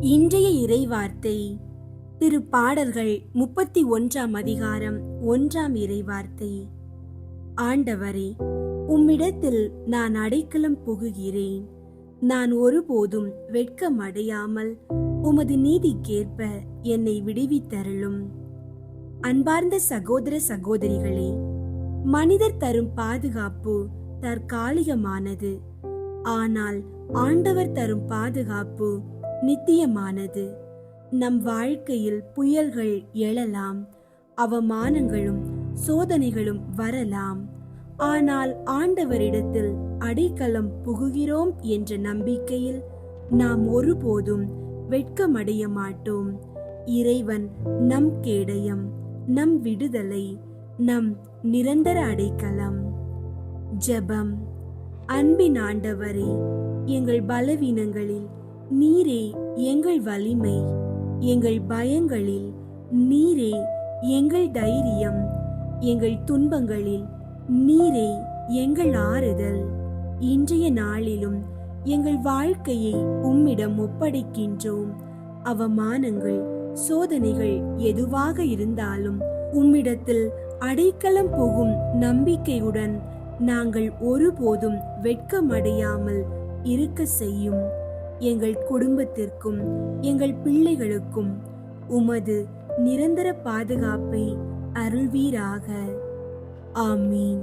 இன்றைய இறைவார்த்தை திரு பாடல்கள் முப்பத்தி ஒன்றாம் அதிகாரம் ஒன்றாம் இறைவார்த்தை. ஆண்டவரே உம்மிடத்தில் நான் அடைக்கலம் புகுகிறேன். நான் ஒருபோதும் வெட்கமடையாமல் உமது நீதிக்கேற்ப என்னை விடுவித்தருளும். அன்பார்ந்த சகோதர சகோதரிகளே மனிதர் தரும் பாதுகாப்பு தற்காலிகமானது. ஆனால் ஆண்டவர் தரும் பாதுகாப்பு நித்தியமானது. நம் வாழ்க்கையில் புயல்கள் எழலாம் அவமானங்களும் சோதனைகளும் வரலாம். ஆனால் ஆண்டவரிடத்தில் அடைக்கலம் புகுகிறோம் என்ற நம்பிக்கையில் நாம் ஒருபோதும் வெட்கமடைய மாட்டோம். இறைவன் நம் கேடயம் நம் விடுதலை நம் நிரந்தர அடைக்கலம். ஜெபம். அன்பின் ஆண்டவரே எங்கள் பலவீனங்களில் நீரே எங்கள் வலிமை எங்கள் பயங்களில் நீரே எங்கள் தைரியம் எங்கள் துன்பங்களில் நீரே எங்கள் ஆறுதல். இன்றைய நாளிலும் எங்கள் வாழ்க்கையை உம்மிடம் ஒப்படைக்கின்றோம். அவமானங்கள் சோதனைகள் எதுவாக இருந்தாலும் உம்மிடத்தில் அடைக்கலம் போகும் நம்பிக்கையுடன் நாங்கள் ஒருபோதும் வெட்கமடையாமல் இருக்க செய்யும். எங்கள் குடும்பத்திற்கும் எங்கள் பிள்ளைகளுக்கும் உமது நிரந்தர பாதுகாப்பை அருள்வீராக. ஆமீன்.